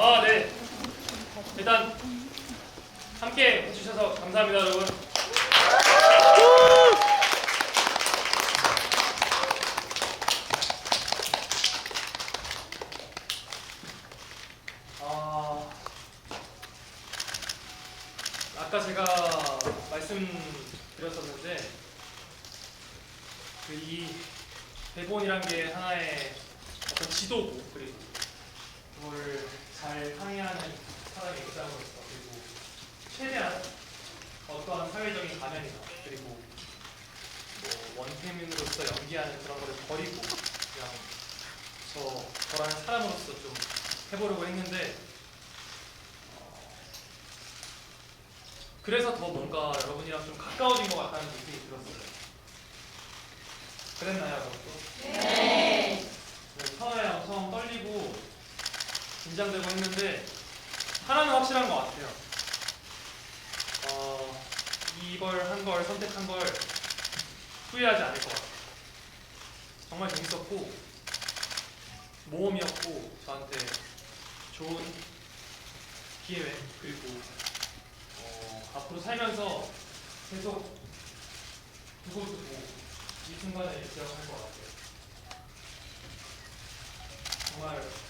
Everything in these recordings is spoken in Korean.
아, 네. 일단 함께 해주셔서 감사합니다, 여러분. 아, 아까 제가 말씀드렸었는데 그 이 대본이란 게 하나의 어떤 지도고 그리고 그걸 잘 항해하는 사람의 입장으로서 그리고 최대한 어떠한 사회적인 가면이나 그리고 뭐 원태민으로서 연기하는 그런 거를 버리고 그냥 저 저라는 사람으로서 좀 해보려고 했는데 어, 그래서 더 뭔가 여러분이랑 좀 가까워진 것 같다는 느낌이 들었어요. 그랬나요, 여러분도? 네, 처음에 엄청 떨리고 긴장되고 했는데 하나는 확실한 것 같아요. 어, 이걸 한 걸 선택한 걸 후회하지 않을 것 같아요. 정말 재밌었고 모험이었고 저한테 좋은 기회 그리고 어, 앞으로 살면서 계속 두고두고 이 순간을 기억할 것 같아요. 정말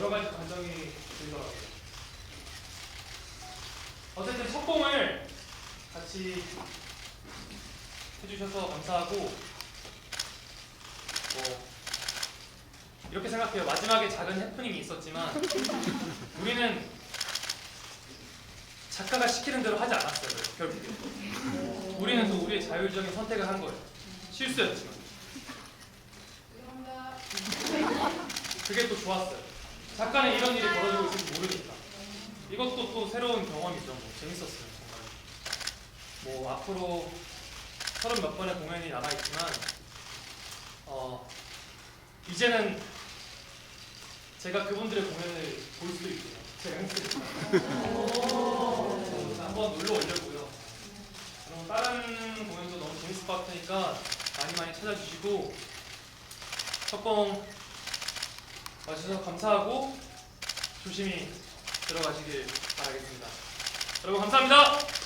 여러 가지 감정이 들더라고요. 어쨌든 첫공을 같이 해주셔서 감사하고 뭐 이렇게 생각해요. 마지막에 작은 해프닝이 있었지만 우리는 작가가 시키는 대로 하지 않았어요. 결국에 우리는 또 우리의 자율적인 선택을 한 거예요. 실수였지만 그게 또 좋았어요. 작가는 이런 일이 벌어지고 있을지 모르니까 이것도 또 새로운 경험이죠. 뭐 재밌었어요. 정말 뭐 앞으로 서른 몇 번의 공연이 남아 있지만 어 이제는 제가 그분들의 공연을 볼 수도 있고요. 제가 했으니까 한번 놀러 오려고요. 그럼 다른 공연도 너무 재밌을 것 같으니까 많이 많이 찾아주시고 첫공 와주셔서 감사하고 조심히 들어가시길 바라겠습니다. 여러분 감사합니다.